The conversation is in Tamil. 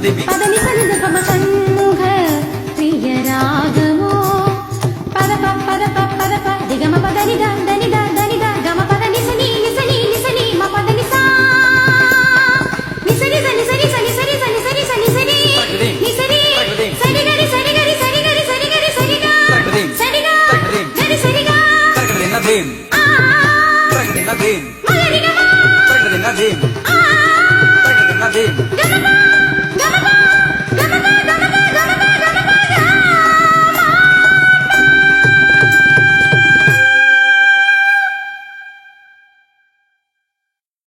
பதவி பதவி பதவி பதவி Come on.